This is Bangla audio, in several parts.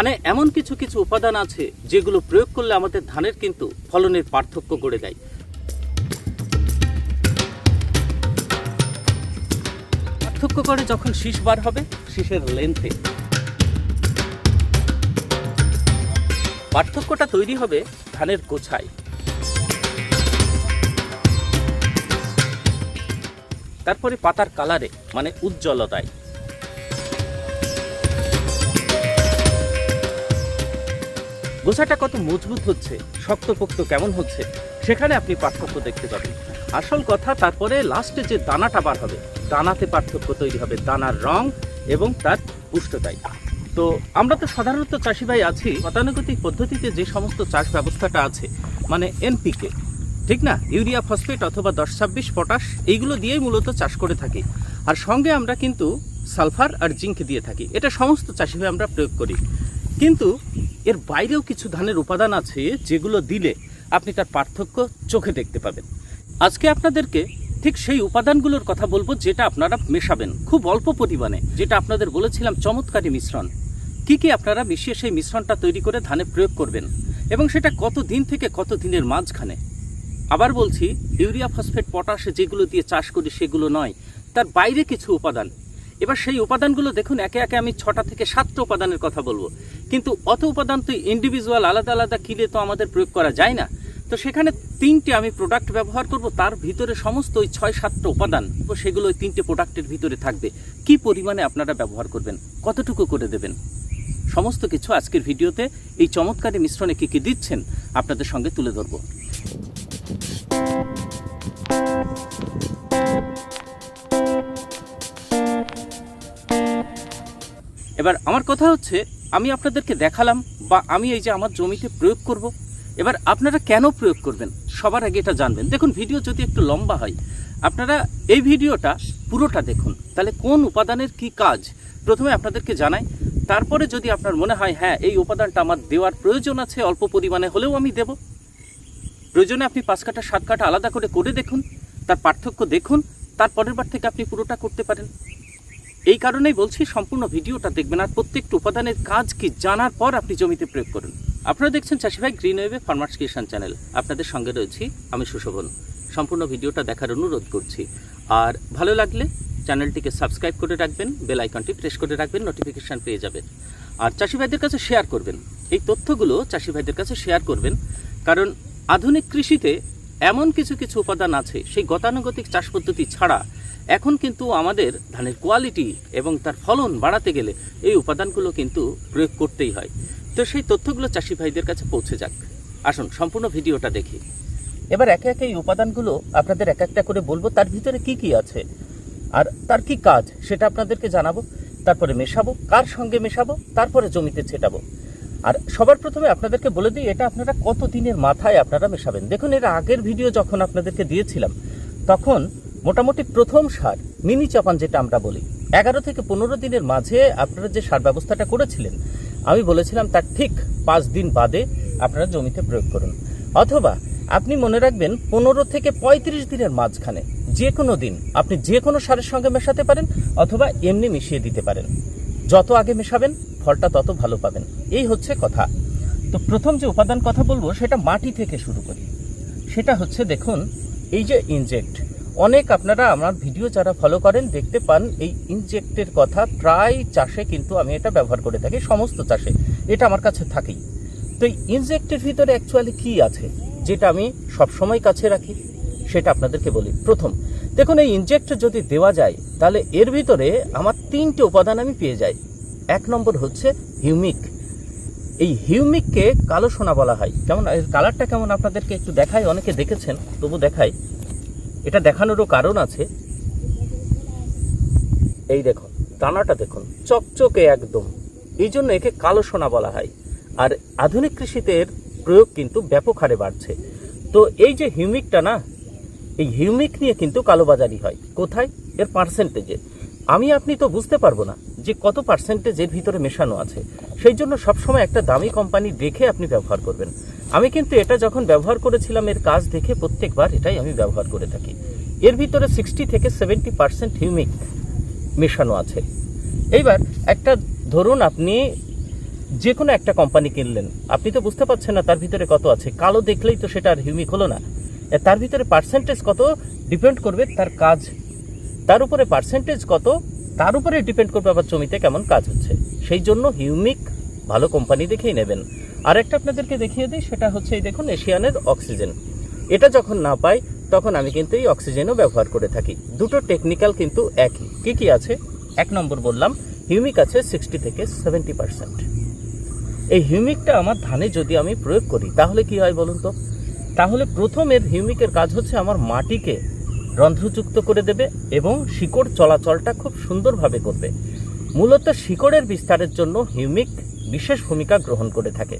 ধানে এমন কিছু কিছু উপাদান আছে যেগুলো প্রয়োগ করলে আমাদের ধানের কিন্তু ফলনের পার্থক্য গড়ে দেয়। পার্থক্য করে যখন শীষ বার হবে, শীষের লেন্থে পার্থক্যটা তৈরি হবে ধানের গোছায়। তারপরে পাতার কালারে মানে উজ্জ্বলতায়। গোছাটা কত মজবুত হচ্ছে, শক্তপোক্ত কেমন হচ্ছে, সেখানে আপনি পার্থক্য দেখতে পাবেন। আসল কথা, তারপরে লাস্টে যে দানাটা বার হবে, দানাতে পার্থক্য তৈরি হবে দানার রং এবং তার পুষ্টতায় তো আমরা তো সাধারণত চাষি ভাই আছি, গতানুগতিক পদ্ধতিতে যে সমস্ত চাষ ব্যবস্থাটা আছে মানে এনপিকে, ঠিক না? ইউরিয়া, ফসফেট অথবা দশ ছাব্বিশ পটাশ, এইগুলো দিয়েই মূলত চাষ করে থাকি। আর সঙ্গে আমরা কিন্তু সালফার আর জিঙ্ক দিয়ে থাকি। এটা সমস্ত চাষি ভাই আমরা প্রয়োগ করি। কিন্তু এর বাইরেও কিছু ধানের উপাদান আছে যেগুলো দিলে আপনি তার পার্থক্য চোখে দেখতে পাবেন। আজকে আপনাদেরকে ঠিক সেই উপাদানগুলোর কথা বলব যেটা আপনারা মেশাবেন খুব অল্প পরিমাণে, যেটা আপনাদের বলেছিলাম চমৎকারী মিশ্রণ। কি কি আপনারা মিশিয়ে সেই মিশ্রণটা তৈরি করে ধানে প্রয়োগ করবেন এবং সেটা কত দিন থেকে কত দিনের মাঝখানে? আবার বলছি, ইউরিয়া, ফসফেট, পটাশে যেগুলো দিয়ে চাষ করি সেগুলো নয়, তার বাইরে কিছু উপাদান। এবার সেই উপাদানগুলো দেখুন, একে একে আমি ছটা থেকে সাতটা উপাদানের কথা বলব। কিন্তু অত উপাদান তো ইন্ডিভিজুয়াল আলাদা আলাদা কিলে তো আমাদের প্রয়োগ করা যায় না। তো সেখানে তিনটে আমি প্রোডাক্ট ব্যবহার করব, তার ভিতরে সমস্ত ওই ছয়, সাতটা উপাদান, তো সেগুলো ওই তিনটে প্রোডাক্টের ভিতরে থাকবে। কি পরিমাণে আপনারা ব্যবহার করবেন, কতটুকু করে দেবেন? সমস্ত কিছু আজকের ভিডিওতে এই চমৎকারী মিশ্রণে কী কী দিচ্ছেন আপনাদের সঙ্গে তুলে ধরবো। এবার আমার কথা হচ্ছে, আমি আপনাদেরকে দেখালাম বা আমি এই যে আমার জমিতে প্রয়োগ করব, এবার আপনারা কেন প্রয়োগ করবেন? সবার আগে এটা জানবেন। দেখুন, ভিডিও যদি একটু লম্বা হয়, আপনারা এই ভিডিওটা পুরোটা দেখুন। তাহলে কোন উপাদানের কি কাজ? প্রথমে আপনাদেরকে জানাই, তারপরে যদি আপনার মনে হয় হ্যাঁ এই উপাদানটা আমার দেওয়ার প্রয়োজন আছে, অল্প পরিমাণে হলেও আমি দেব। প্রয়োজনে আপনি পাঁচ কাটা সাত কাটা আলাদা করে করে দেখুন, তার পার্থক্য দেখুন, তারপরের বার থেকে আপনি পুরোটা করতে পারেন। এই কারণেই বলছি সম্পূর্ণ ভিডিওটা দেখবেন আর প্রত্যেকটা উপাদানের কাজ কি জানার পর আপনি জমিতে প্রয়োগ করুন। আপনারা দেখছেন চাষি ভাই গ্রিন ওয়েবে ফার্মার্স কিষান চ্যানেল আপনাদের সঙ্গে রয়েছি আমি সুশোভন। সম্পূর্ণ ভিডিওটা দেখার অনুরোধ করছি। আর ভালো লাগলে চ্যানেলটিকে সাবস্ক্রাইব করে রাখবেন, বেল আইকনটি প্রেস করে রাখবেন নোটিফিকেশান পেয়ে যাবেন। আর চাষি ভাইদের কাছে শেয়ার করবেন। এই তথ্যগুলো চাষি ভাইদের কাছে শেয়ার করবেন। কারণ আধুনিক কৃষিতে এমন কিছু কিছু উপাদান আছে, সেই গতানুগতিক চাষ পদ্ধতি ছাড়া এখন কিন্তু আমাদের ধানের কোয়ালিটি এবং তার ফলন বাড়াতে গেলে এই উপাদানগুলো কিন্তু প্রয়োগ করতেই হয়। তো সেই তথ্যগুলো চাষি ভাইদের কাছে পৌঁছে যাক। আসুন, সম্পূর্ণ ভিডিওটা দেখি। এবার একে একে এই উপাদানগুলো আপনাদের এক একটা করে বলব, তার ভিতরে কি কি আছে? আর তার কি কাজ, সেটা আপনাদেরকে জানাব, তারপরে মেশাবো, কার সঙ্গে মেশাবো, তারপরে জমিতে ছেটাবো। আর সবার প্রথমে আপনাদেরকে বলে দিই, এটা আপনারা কত দিনের মাথায় আপনারা মেশাবেন? দেখুন, এর আগের ভিডিও যখন আপনাদেরকে দিয়েছিলাম, তখন মোটামুটি প্রথম সার, মিনি চাপান যেটা আমরা বলি। এগারো থেকে পনেরো দিনের মাঝে আপনারা যে সার ব্যবস্থাটা করেছিলেন, আমি বলেছিলাম তার ঠিক পাঁচ দিন বাদে আপনারা জমিতে প্রয়োগ করুন। অথবা আপনি মনে রাখবেন পনেরো থেকে পঁয়ত্রিশ দিনের মাঝখানে যে কোনো দিন আপনি যে কোনো সারের সঙ্গে মেশাতে পারেন অথবা এমনি মিশিয়ে দিতে পারেন। যত আগে মেশাবেন, ফলটা তত ভালো পাবেন। এই হচ্ছে কথা। তো প্রথম যে উপাদান কথা বলব, সেটা মাটি থেকে শুরু করি। সেটা হচ্ছে দেখুন, এই যে ইনজেক্ট অনেক আপনারা আমার ভিডিও যারা ফলো করেন, দেখতে পান এই ইনজেক্টের কথা। প্রায় চাষে কিন্তু আমি এটা ব্যবহার করে থাকি, সমস্ত চাষে। এটা আমার কাছে থাকেই। তো এই ইনজেক্টের ভিতরে অ্যাকচুয়ালি কি আছে, যেটা আমি সবসময় কাছে রাখি, সেটা আপনাদেরকে বলি। প্রথম, দেখুন এই ইনজেক্ট যদি দেওয়া যায়, তাহলে এর ভিতরে আমার তিনটে উপাদান আমি পেয়ে যাই। এক নম্বর হচ্ছে হিউমিক এই হিউমিককে কালো সোনা বলা হয়। কেমন? এর কালারটা কেমন আপনাদেরকে একটু দেখাই? অনেকে দেখেছেন, তবু দেখাই। এটা দেখানোরও কারণ আছে। এই দেখুন, দানাটা দেখুন, চকচকে একদম। এই জন্য একে কালো সোনা বলা হয়। আর আধুনিক কৃষিতে এর প্রয়োগ কিন্তু ব্যাপক হারে বাড়ছে। তো এই যে হিউমিকটা না, এই হিউমিক নিয়ে কিন্তু কালোবাজারি হয়। কোথায়? এর পার্সেন্টেজে। আমি, আপনি তো বুঝতে পারব না। যে কত পার্সেন্টেজের ভিতরে মেশানো আছে, সেই জন্য সবসময় একটা দামি কোম্পানি দেখে আপনি ব্যবহার করবেন। আমি কিন্তু এটা যখন ব্যবহার করেছিলাম, এর কাজ দেখে প্রত্যেকবার এটাই আমি ব্যবহার করে থাকি। এর ভিতরে সিক্সটি থেকে সেভেন্টি পার্সেন্ট হিউমিক মেশানো আছে। এইবার একটা, ধরুন আপনি যে কোনো একটা কোম্পানি কিনলেন, আপনি তো বুঝতে পারছেন না তার ভিতরে কত আছে। কালো দেখলেই তো সেটা আর হিউমিক হলো না। তার ভিতরে পার্সেন্টেজ কত? ডিপেন্ড করবে তার কাজ। তার উপরে পার্সেন্টেজ কত? তার উপরে ডিপেন্ড করবে আবার জমিতে কেমন কাজ হচ্ছে। সেই জন্য হিউমিক ভালো কোম্পানি দেখেই নেবেন। আর একটা আপনাদেরকে দেখিয়ে দিই, সেটা হচ্ছে এই দেখুন এশিয়ানের অক্সিজেন। এটা যখন না পাই, তখন আমি কিন্তু এই অক্সিজেনও ব্যবহার করে থাকি। দুটো টেকনিক্যাল কিন্তু একই। কী কী আছে? এক নম্বর বললাম, হিউমিক আছে সিক্সটি থেকে সেভেন্টি পার্সেন্ট। এই হিউমিকটা আমার ধানে যদি আমি প্রয়োগ করি, তাহলে কি হয় বলুন তো? তাহলে প্রথমের হিউমিকের কাজ হচ্ছে আমার মাটিকে রন্ধ্রযুক্ত করে দেবে এবং শিকড় চলাচলটা খুব সুন্দরভাবে করবে। মূলত শিকড়ের বিস্তারের জন্য হিউমিক বিশেষ ভূমিকা গ্রহণ করে থাকে।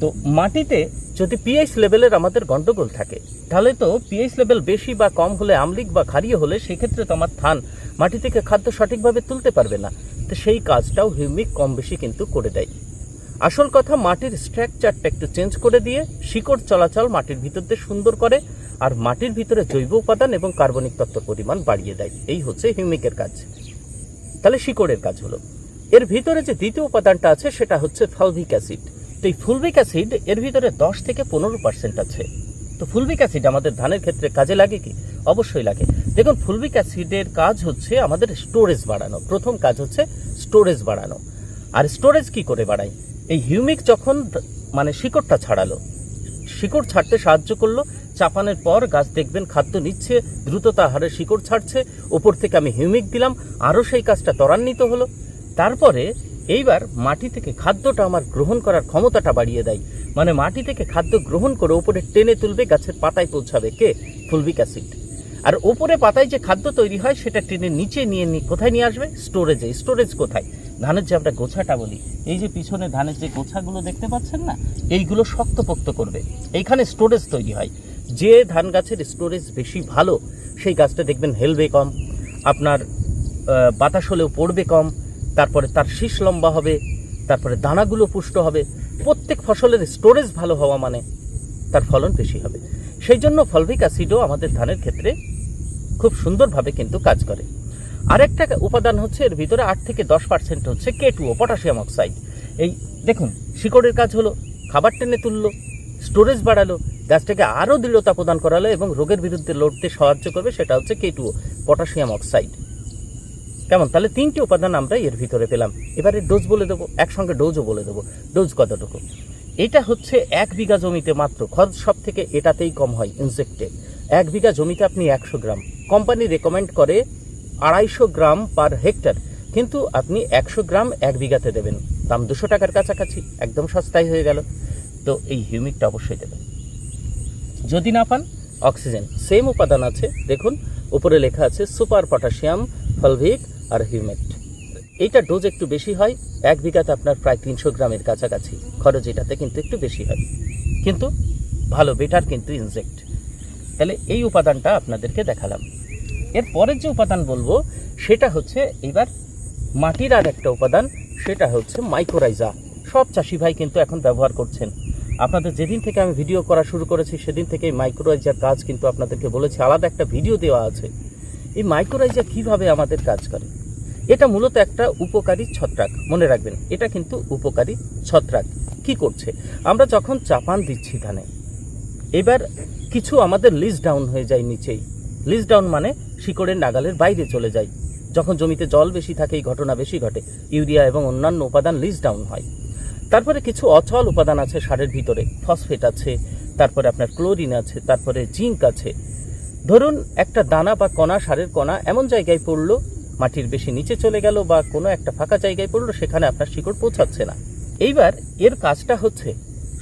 তো মাটিতে যদি পিএইচ লেভেলের আমাদের গন্ডগোল থাকে, তাহলে তো পিএইচ লেভেল বেশি বা কম হলে আমলিক বা ক্ষারীয় হলে সেক্ষেত্রে তো আমার ধান মাটি থেকে খাদ্য সঠিকভাবে তুলতে পারবে না। তো সেই কাজটাও হিউমিক কম বেশি কিন্তু করে দেয়। আসল কথা মাটির স্ট্রাকচারটা একটু চেঞ্জ করে দিয়ে শিকড় চলাচল মাটির ভিতর দিয়ে সুন্দর করে আর মাটির ভিতরে জৈব উপাদান এবং কার্বনিক তত্ত্বর পরিমাণ বাড়িয়ে দেয়। এই হচ্ছে হিউমিকের কাজ। তাহলে শিকড়ের কাজ হলো। এর ভিতরে যে দ্বিতীয় উপাদানটা আছে, সেটা হচ্ছে ফালভিক অ্যাসিড। তো এই ফুলভিক অ্যাসিড এর ভিতরে দশ থেকে পনেরো পার্সেন্ট আছে। তো ফুলভিক অ্যাসিড আমাদের ধানের ক্ষেত্রে কাজে লাগে কি? অবশ্যই লাগে। দেখুন, ফুলভিক অ্যাসিডের কাজ হচ্ছে আমাদের স্টোরেজ বাড়ানো। প্রথম কাজ হচ্ছে স্টোরেজ বাড়ানো। আর স্টোরেজ কি করে বাড়ায়? এই হিউমিক যখন মানে শিকড়টা ছাড়ালো, শিকড় ছাড়তে সাহায্য করল চাপানের পর গাছ দেখবেন খাদ্য নিচ্ছে, দ্রুততা হারে শিকড় ছাড়ছে, ওপর থেকে আমি হিউমিক দিলাম, আরও সেই কাজটা ত্বরান্বিত হলো। তারপরে এইবার মাটি থেকে খাদ্যটা আমার গ্রহণ করার ক্ষমতাটা বাড়িয়ে দেয়। মানে মাটি থেকে খাদ্য গ্রহণ করে ওপরে টেনে তুলবে, গাছের পাতায় পৌঁছাবে কে? Fulvic acid. আর ওপরে পাতায় যে খাদ্য তৈরি হয়, সেটা টেনে নিচে নিয়ে কোথায় নিয়ে আসবে? স্টোরেজে। স্টোরেজ কোথায়? ধানের যে আমরা গোছাটা বলি, এই যে পিছনে ধানের যে গোছাগুলো দেখতে পাচ্ছেন না, এইগুলো শক্তপোক্ত করবে। এইখানে স্টোরেজ তৈরি হয়। যে ধান গাছের স্টোরেজ বেশি ভালো, সেই গাছটা দেখবেন হেলবে কম, আপনার বাতাস হলেও পড়বে কম, তারপরে তার শীষ লম্বা হবে, তারপরে দানাগুলো পুষ্ট হবে। প্রত্যেক ফসলের স্টোরেজ ভালো হওয়া মানে তার ফলন বেশি হবে। সেই জন্য ফলভিক অ্যাসিডও আমাদের ধানের ক্ষেত্রে খুব সুন্দরভাবে কিন্তু কাজ করে। আরেকটা উপাদান হচ্ছে, এর ভিতরে আট থেকে দশ পার্সেন্ট হচ্ছে কে টুও পটাশিয়াম অক্সাইড এই দেখুন, শিকড়ের কাজ হলো, খাবার টেনে তুললো স্টোরেজ বাড়ালো গাছটাকে আরও দৃঢ়তা প্রদান করালো এবং রোগের বিরুদ্ধে লড়তে সাহায্য করবে সেটা হচ্ছে কে টুও পটাশিয়াম অক্সাইড কেমন? তাহলে তিনটি উপাদান আমরা এর ভিতরে পেলাম। এবারে ডোজ বলে দেবো, একসঙ্গে ডোজও বলে দেবো। ডোজ কতটুকু? এটা হচ্ছে এক বিঘা জমিতে মাত্র, খরচ সব থেকে এটাতেই কম হয় ইনসেক্টে এক বিঘা জমিতে আপনি একশো গ্রাম। কোম্পানি রেকমেন্ড করে আড়াইশো গ্রাম পার হেক্টর কিন্তু আপনি একশো গ্রাম এক বিঘাতে দেবেন। দাম দুশো টাকার কাছাকাছি, একদম সস্তায় হয়ে গেল। তো এই হিউমিকটা অবশ্যই দেবেন। যদি না পান, অক্সিজেন। সেম উপাদান আছে, দেখুন, উপরে লেখা আছে সুপার পটাশিয়াম, ফলভিক আর হিউমেট। এইটা ডোজ একটু বেশি হয়, এক বিঘাতে আপনার প্রায় তিনশো গ্রামের কাছাকাছি। খরচ এটাতে কিন্তু একটু বেশি হয়। কিন্তু ভালো বেটার কিন্তু ইনজেক্ট তাহলে এই উপাদানটা আপনাদেরকে দেখালাম। এর পরের যে উপাদান বলব, সেটা হচ্ছে এবার মাটির আর একটা উপাদান, সেটা হচ্ছে মাইক্রোরাইজা সব চাষি ভাই কিন্তু এখন ব্যবহার করছেন। আপনাদের যেদিন থেকে আমি ভিডিও করা শুরু করেছি, সেদিন থেকে মাইক্রোরাইজার কাজ কিন্তু আপনাদেরকে বলেছি। আলাদা একটা ভিডিও দেওয়া আছে। এই মাইক্রোরাইজার কীভাবে আমাদের কাজ করে? এটা মূলত একটা উপকারী ছত্রাক। মনে রাখবেন, এটা কিন্তু উপকারী ছত্রাক। কি করছে? আমরা যখন চাপান দিচ্ছি ধানে, এবার কিছু আমাদের লিজ ডাউন হয়ে যায় নিচেই। লিজ ডাউন মানে শিকড়ের নাগালের বাইরে চলে যায়। যখন জমিতে জল বেশি থাকে, এই ঘটনা বেশি ঘটে। ইউরিয়া এবং অন্যান্য উপাদান লিজ ডাউন হয়। তারপরে কিছু অচল উপাদান আছে সারের ভিতরে। ফসফেট আছে, তারপরে আপনার ক্লোরিন আছে, তারপরে জিঙ্ক আছে। ধরুন একটা দানা বা কণা সারের কণা এমন জায়গায় পড়ল, মাটির বেশি নিচে চলে গেল বা কোনো একটা ফাঁকা জায়গায় পড়ল, সেখানে আপনার শিকড় পৌঁছাচ্ছে না। এইবার এর কাজটা হচ্ছে,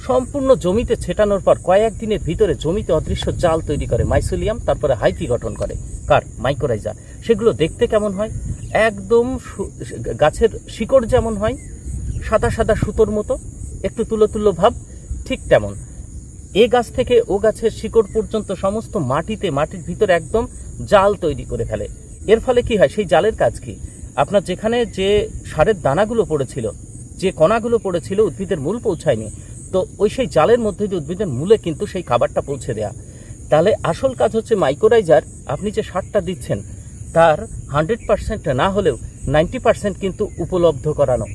সম্পূর্ণ জমিতে ছেটানোর পর কয়েক দিনের ভিতরে জমিতে অদৃশ্য জাল তৈরি করে মাইসোলিয়াম তারপরে হাইতি গঠন করে। কার? মাইক্রোরাইজা সেগুলো দেখতে কেমন হয়? একদম গাছের শিকড় যেমন হয় সাদা সাদা সুতোর মতো, একটু তুলো তুলো ভাব, ঠিক তেমন। এ গাছ থেকে ও গাছের শিকড় পর্যন্ত সমস্ত মাটিতে, মাটির ভিতরে একদম জাল তৈরি করে ফেলে। এর ফলে কি হয়, সেই জালের কাজ কি? আপনার যেখানে যে সারের দানাগুলো পড়েছিল, যে কণাগুলো পড়েছিল, উদ্ভিদের মূল পৌঁছায়নি, তো ওই সেই জালের মধ্যে দিয়ে উদ্ভিদের মূলে কিন্তু সেই খাবারটা পৌঁছে দেয়া। তাহলে আসল কাজ হচ্ছে মাইক্রোরাইজার আপনি যে সারটা দিচ্ছেন, তার হান্ড্রেড পার্সেন্ট না হলেও নাইনটি পার্সেন্ট কিন্তু উপলব্ধ করানো।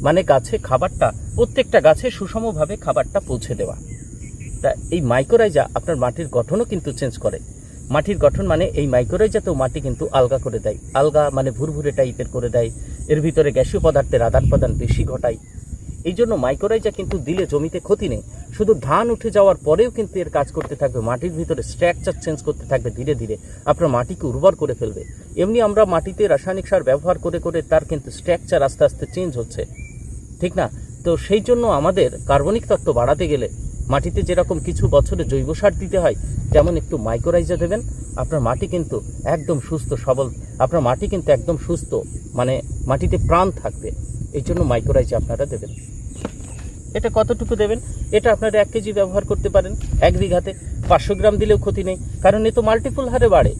মানে গাছে খাবারটা, প্রত্যেকটা গাছে সুষমভাবে খাবারটা পৌঁছে দেওয়া। তা এই মাইক্রোরাইজা আপনার মাটির গঠনও কিন্তু চেঞ্জ করে। মাটির গঠন মানে এই মাইক্রোরাইজাতেও মাটি কিন্তু আলগা করে দেয়। আলগা মানে ভুরভুরে টাইপের করে দেয়। এর ভিতরে গ্যাসীয় পদার্থের আদান প্রদান বেশি ঘটায়। এই জন্য মাইক্রোরাইজা কিন্তু দিলে জমিতে ক্ষতি নেই। শুধু ধান উঠে যাওয়ার পরেও কিন্তু এর কাজ করতে থাকবে। মাটির ভিতরে স্ট্রাকচার চেঞ্জ করতে থাকবে ধীরে ধীরে। আপনার মাটিকে উর্বর করে ফেলবে। এমনি আমরা মাটিতে রাসায়নিক সার ব্যবহার করে করে তার কিন্তু স্ট্রাকচার আস্তে আস্তে চেঞ্জ হচ্ছে। ঠিক না? তো সেই জন্য আমাদের কার্বনিক তত্ত্ব বাড়াতে গেলে মাটিতে যেরকম কিছু বছরে জৈব সার দিতে হয়, যেমন একটু মাইক্রোরাইজা দেবেন, আপনার মাটি কিন্তু একদম সুস্থ, সবল, আপনার মাটি কিন্তু একদম সুস্থ মানে মাটিতে প্রাণ থাকবে। এই জন্য মাইক্রোরাইজা আপনারা দেবেন। এটা কতটুকু দেবেন? এটা আপনারা এক কেজি ব্যবহার করতে পারেন, এক বিঘাতে। পাঁচশো গ্রাম দিলেও ক্ষতি নেই, কারণ এ তো মাল্টিপুল হারে বাড়ে।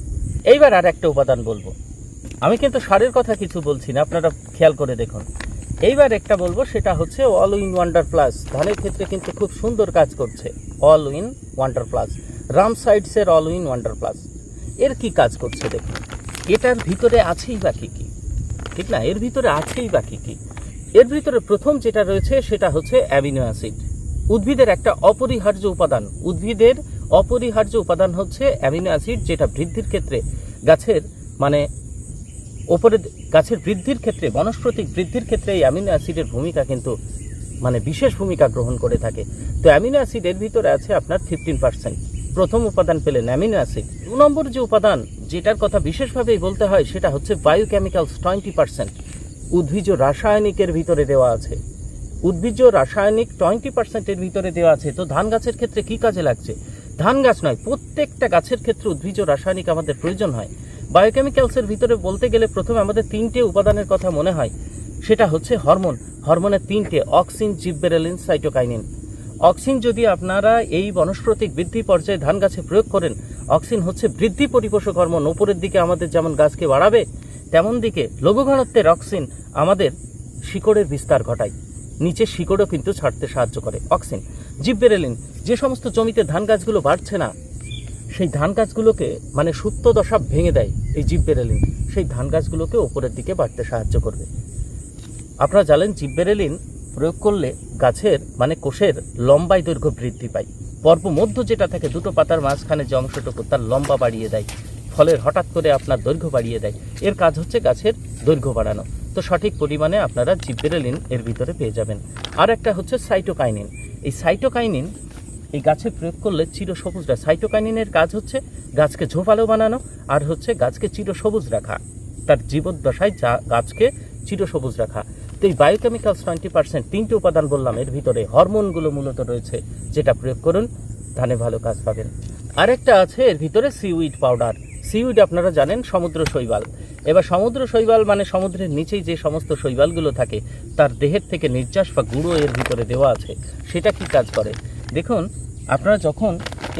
এইবার আর একটা উপাদান বলব। আমি কিন্তু সারের কথা কিছু বলছি না, আপনারা খেয়াল করে দেখুন। এইবার একটা বলব, সেটা হচ্ছে অল উইন ওয়ান্ডার প্লাস ধানের ক্ষেত্রে কিন্তু খুব সুন্দর কাজ করছে অল উইন ওয়ান্ডার প্লাস রাম সাইডসের অল উইন ওয়ান্ডার প্লাস এর কি কাজ করছে দেখুন, এটার ভিতরে আছেই বা কি ঠিক না? এর ভিতরে আছেই বা কি কি? এর ভিতরে প্রথম যেটা রয়েছে, সেটা হচ্ছে অ্যামিনো অ্যাসিড উদ্ভিদের একটা অপরিহার্য উপাদান। উদ্ভিদের অপরিহার্য উপাদান হচ্ছে অ্যামিনো অ্যাসিড যেটা বৃদ্ধির ক্ষেত্রে গাছের মানে ওপরে গাছের বৃদ্ধির ক্ষেত্রে, বনস্পতিক বৃদ্ধির ক্ষেত্রে এই অ্যামিনো অ্যাসিডের ভূমিকা কিন্তু মানে বিশেষ ভূমিকা গ্রহণ করে থাকে। তো অ্যামিনো অ্যাসিড এর ভিতরে আছে আপনার ফিফটিন পার্সেন্ট প্রথম উপাদান পেলেন অ্যামিনো অ্যাসিড। দু নম্বর যে উপাদান, যেটার কথা বিশেষভাবেই বলতে হয়, সেটা হচ্ছে বায়োকেমিক্যালস টোয়েন্টি পার্সেন্ট উদ্ভিজ রাসায়নিকের ভিতরে দেওয়া আছে। উদ্ভিজ্জ রাসায়নিক টোয়েন্টি পার্সেন্টের ভিতরে দেওয়া আছে। তো ধান গাছের ক্ষেত্রে কি কাজে লাগছে? ধান গাছ নয়, প্রত্যেকটা গাছের ক্ষেত্রে উদ্ভিজ্জ রাসায়নিক আমাদের প্রয়োজন হয়। বায়োকেমিক্যালসের ভিতরে বলতে গেলে প্রথমে আমাদের তিনটে উপাদানের কথা মনে হয়। সেটা হচ্ছে হরমোন। হরমোনের তিনটে, অক্সিন, জিববেরেলিন, সাইটোকাইনিন। অক্সিন যদি আপনারা এই বনস্পতিক বৃদ্ধি পর্যায়ে ধান গাছে প্রয়োগ করেন, অক্সিন হচ্ছে বৃদ্ধি পরিপোষক হরমোন। ওপরের দিকে আমাদের যেমন গাছকে বাড়াবে, তেমন দিকে লঘু ঘনত্বের অক্সিন আমাদের শিকড়ের বিস্তার ঘটায়। নিচে শিকড়ও কিন্তু ছাড়তে সাহায্য করে অক্সিন। জিববেরেলিন, যে সমস্ত জমিতে ধান গাছগুলো বাড়ছে না সেই ধান গাছগুলোকে মানে সুপ্ত দশা ভেঙে দেয় এই জিববেরেলিন সেই ধান গাছগুলোকে ওপরের দিকে বাড়তে সাহায্য করবে। আপনারা জানেন জিববেরেলিন প্রয়োগ করলে গাছের মানে কোষের লম্বায় দৈর্ঘ্য বৃদ্ধি পায়। পর্ব মধ্য যেটা থাকে দুটো পাতার মাঝখানে যে অংশটুকু তার লম্বা বাড়িয়ে দেয়, ফলের হঠাৎ করে আপনার দৈর্ঘ্য বাড়িয়ে দেয়। এর কাজ হচ্ছে গাছের দৈর্ঘ্য বাড়ানো। তো সঠিক পরিমাণে আপনারা জিববেরেলিন এর ভিতরে পেয়ে যাবেন। আর একটা হচ্ছে সাইটোকাইনিন। এই সাইটোকাইনিন এই গাছে প্রয়োগ করলে চিরসবুজরা সাইটোকাইনিনের কাজ হচ্ছে গাছকে ঝোপালো বানানো আর হচ্ছে গাছকে চিরসবুজ রাখা। তার জীবদ্দশায় যা গাছকে চিরসবুজ রাখা। তো এই বায়োকেমিক্যালস টোয়েন্টি পার্সেন্ট তিনটি উপাদান বললাম, এর ভিতরে হরমোনগুলো মূলত রয়েছে, যেটা প্রয়োগ করুন, ধানে ভালো কাজ পাবেন। আরেকটা আছে, এর ভিতরে সিউইড পাউডার সিউইড আপনারা জানেন, সমুদ্র শৈবাল। এবার সমুদ্র শৈবাল মানে সমুদ্রের নিচেই যে সমস্ত শৈবালগুলো থাকে, তার দেহের থেকে নির্যাস বা গুঁড়ো এর ভিতরে দেওয়া আছে, সেটা কি কাজ করে? দেখুন আপনারা যখন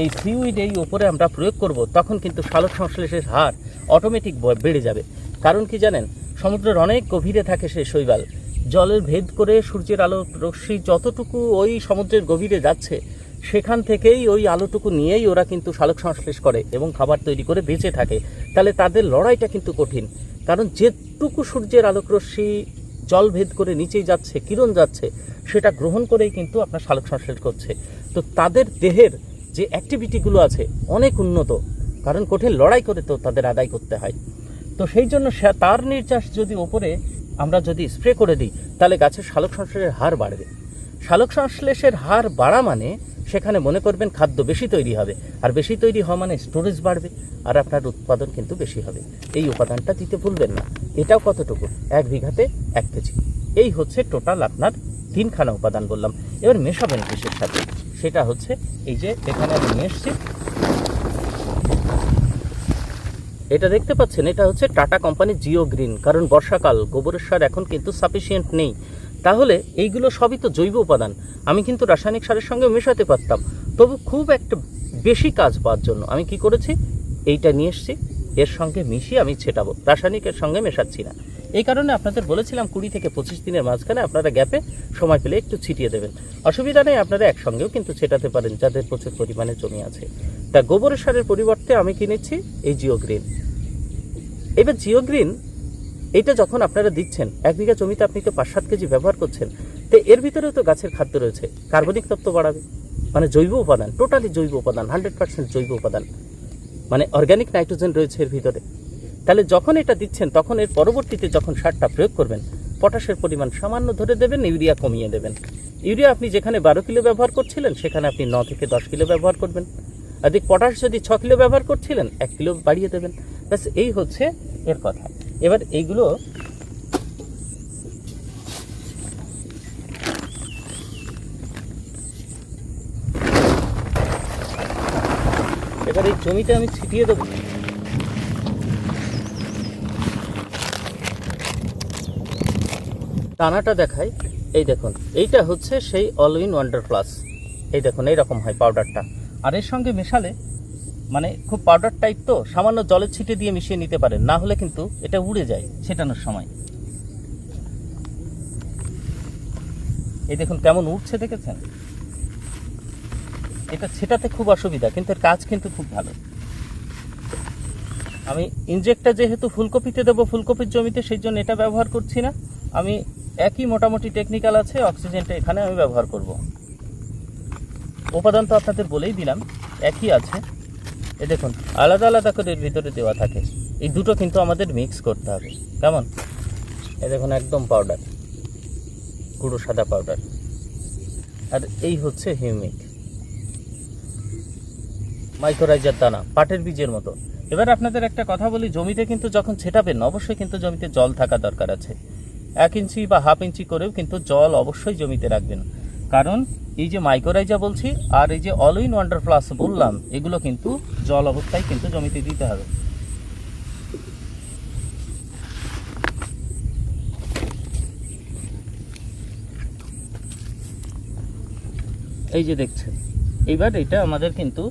এই সিউইড এই ওপরে আমরা প্রয়োগ করব, তখন কিন্তু সালোক সংশ্লেষের হার অটোমেটিক বেড়ে যাবে। কারণ কি জানেন? সমুদ্রের অনেক গভীরে থাকে সেই শৈবাল। জলের ভেদ করে সূর্যের আলো রশ্মি যতটুকু ওই সমুদ্রের গভীরে যাচ্ছে, সেখান থেকেই ওই আলোটুকু নিয়েই ওরা কিন্তু সালোক সংশ্লেষ করে এবং খাবার তৈরি করে বেঁচে থাকে। তাহলে তাদের লড়াইটা কিন্তু কঠিন। কারণ যেটুকু সূর্যের আলোক রশ্মি জল ভেদ করে নিচেই যাচ্ছে, কিরণ যাচ্ছে, সেটা গ্রহণ করেই কিন্তু আপনার সালোক সংশ্লেষ করছে। তো তাদের দেহের যে অ্যাক্টিভিটিগুলো আছে, অনেক উন্নত। কারণ কঠিন লড়াই করে তো তাদের আদায় করতে হয়। তো সেই জন্য তার নির্যাস যদি ওপরে আমরা যদি স্প্রে করে দিই, তাহলে গাছের সালোক সংশ্লেষের হার বাড়বে। সালোক সংশ্লেষের হার বাড়া মানে সেখানে মনে করবেন খাদ্য বেশি তৈরি হবে। আর বেশি তৈরি হওয়া মানে স্টোরেজ বাড়বে, আর আপনার উৎপাদন কিন্তু বেশি হবে। এই উপাদানটা দিতে ভুলবেন না। এটাও কতটুকু? এক বিঘাতে এক কেজি। এই হচ্ছে টোটাল আপনার তিনখানা উপাদান বললাম। এবার মেশাবেন কিসের সাথে? সেটা হচ্ছে এই যে এখানে আমি নিয়ে এসছি। এটা দেখতে পাচ্ছেন, এটা হচ্ছে টাটা কোম্পানি জিও গ্রিন, কারণ বর্ষাকাল, গোবরের সার এখন কিন্তু সাফিসিয়েন্ট নেই। তাহলে এইগুলো সবই তো জৈব উপাদান, আমি কিন্তু রাসায়নিক সারের সঙ্গে মেশাতে পারতাম। তবু খুব একটা বেশি কাজ পাওয়ার জন্য আমি কি করেছি, এইটা নিয়ে এসছি, এর সঙ্গে মিশিয়ে আমি ছেটাবো, রাসায়নিকের সঙ্গে মেশাচ্ছি না। এই কারণে আপনাদের বলেছিলাম কুড়ি থেকে পঁচিশ দিনের মাঝখানে আপনারা গ্যাপে সময় পেলে একটু ছিটিয়ে দেবেন। অসুবিধা নেই, আপনারা একসঙ্গেও কিন্তু ছেটাতে পারেন, যাদের প্রচুর পরিমাণে জমি আছে। তা গোবরের সারের পরিবর্তে আমি কিনেছি এই জিও গ্রিন এবার জিও গ্রিন এটা যখন আপনারা দিচ্ছেন, এক বিঘা জমিতে আপনি তো পাঁচ সাত কেজি ব্যবহার করছেন, তো এর ভিতরেও তো গাছের খাদ্য রয়েছে। কার্বনিক তত্ত্ব বাড়াবে মানে জৈব উপাদান, টোটালি জৈব উপাদান, হান্ড্রেড পার্সেন্ট জৈব উপাদান। মানে অর্গ্যানিক নাইট্রোজেন রয়েছে এর ভিতরে। তাহলে যখন এটা দিচ্ছেন, তখন এর পরবর্তীতে যখন সারটা প্রয়োগ করবেন, পটাশের পরিমাণ সামান্য ধরে দেবেন, ইউরিয়া কমিয়ে দেবেন। ইউরিয়া আপনি যেখানে বারো কিলো ব্যবহার করছিলেন, সেখানে আপনি ন থেকে দশ কিলো ব্যবহার করবেন। অধিক পটাশ যদি ছ কিলো ব্যবহার করছিলেন, এক কিলো বাড়িয়ে দেবেন। ব্যাস, এই হচ্ছে এর কথা। এবার এইগুলো এবার এই জমিতে আমি ছিটিয়ে দেবো। দানাটা দেখাই। এই দেখুন, এইটা হচ্ছে সেই অল ইন ওয়ান্ডার প্লাস এই দেখুন, এইরকম হয় পাউডারটা আর এর সঙ্গে মেশালে মানে খুব পাউডার টাইপ তো, সামান্য জলের ছিটে দিয়ে মিশিয়ে নিতে পারেন। না হলে কিন্তু এটা উড়ে যায় ছেটানোর সময়। এই দেখুন, কেমন উঠছে দেখেছেন? এটা ছেটাতে খুব অসুবিধা, কিন্তু এর কাজ কিন্তু খুব ভালো। আমি ইনজেক্টটা যেহেতু ফুলকপিতে দেবো, ফুলকপির জমিতে সেই জন্য এটা ব্যবহার করছি না। আমি একই মোটামুটি টেকনিক্যাল আছে অক্সিজেনটা এখানে আমি ব্যবহার করব। উপাদান তো আপনাদের বলেই দিলাম, একই আছে। এ দেখুন, আলাদা আলাদা করে এর ভিতরে দেওয়া থাকে। এই দুটো কিন্তু আমাদের মিক্স করতে হবে। কেমন? এ দেখুন, একদম পাউডার গুঁড়ো সাদা পাউডার আর এই হচ্ছে হিউমিক মাইক্রোরাইজার দানা, পাটের বীজের মতো। এবার আপনাদের একটা কথা বলি, জমিতে কিন্তু যখন ছেটাবেন, অবশ্যই কিন্তু জমিতে জল থাকা দরকার আছে। এক ইঞ্চি বা হাফ ইঞ্চি করেও কিন্তু জল অবশ্যই জমিতে রাখবেন। কারণ এই যে মাইক্রোরাইজা বলছি, আর এই যে অল ইন ওয়ান্ডার প্লাস বললাম, এগুলো কিন্তু জল অবস্থায় কিন্তু জমিতে দিতে হবে। এই যে দেখছেন এইবার এটা আমাদের কিন্তু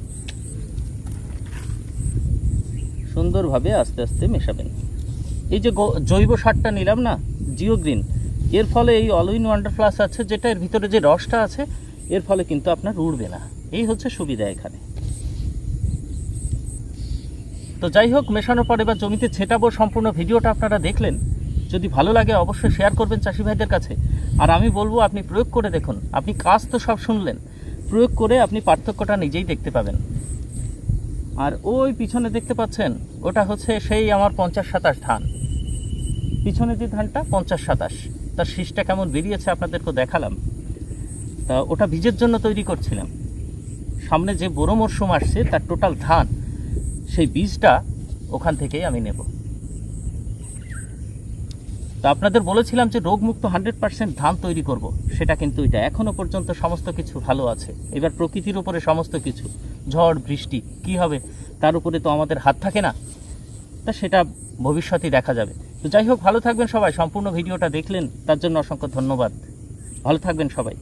সুন্দরভাবে আস্তে আস্তে মেশাবেন। এই যে জৈব সারটা নিলাম না জিও গ্রিন এর ফলে এই অল ইন ওয়ান্ডার প্লাস আছে, যেটা এর ভিতরে যে রসটা আছে, এর ফলে কিন্তু আপনার উড়বে না। এই হচ্ছে সুবিধা এখানে। তো যাই হোক, মেশানোর পর এবার জমিতে ছেটাবো সম্পূর্ণ ভিডিওটা আপনারা দেখলেন। যদি ভালো লাগে অবশ্যই শেয়ার করবেন চাষি ভাইদের কাছে। আর আমি বলব, আপনি প্রয়োগ করে দেখুন। আপনি কাজ তো সব শুনলেন। প্রয়োগ করে আপনি পার্থক্যটা নিজেই দেখতে পাবেন। আর ওই পিছনে দেখতে পাচ্ছেন, ওটা হচ্ছে সেই আমার পঞ্চাশ সাতাশ ধান। পিছনে যে ধানটা, পঞ্চাশ সাতাশ, তার শীষটা কেমন বেরিয়েছে আপনাদেরকে দেখালাম। তা ওটা বীজের জন্য তৈরি করছিলাম। সামনে যে বড় মরশুম আসছে, তার টোটাল ধান, সেই বীজটা ওখান থেকেই আমি নেব। তো আপনাদের বলেছিলাম যে রোগমুক্ত হান্ড্রেড পার্সেন্ট ধান তৈরি করব। সেটা কিন্তু এটা এখনও পর্যন্ত সমস্ত কিছু ভালো আছে। এবার প্রকৃতির উপরে সমস্ত কিছু, ঝড়, বৃষ্টি, কি হবে? তার উপরে তো আমাদের হাত থাকে না। তা সেটা ভবিষ্যতেই দেখা যাবে। তো যাই হোক, ভালো থাকবেন সবাই। সম্পূর্ণ ভিডিওটা দেখলেন, তার জন্য অসংখ্য ধন্যবাদ। ভালো থাকবেন সবাই।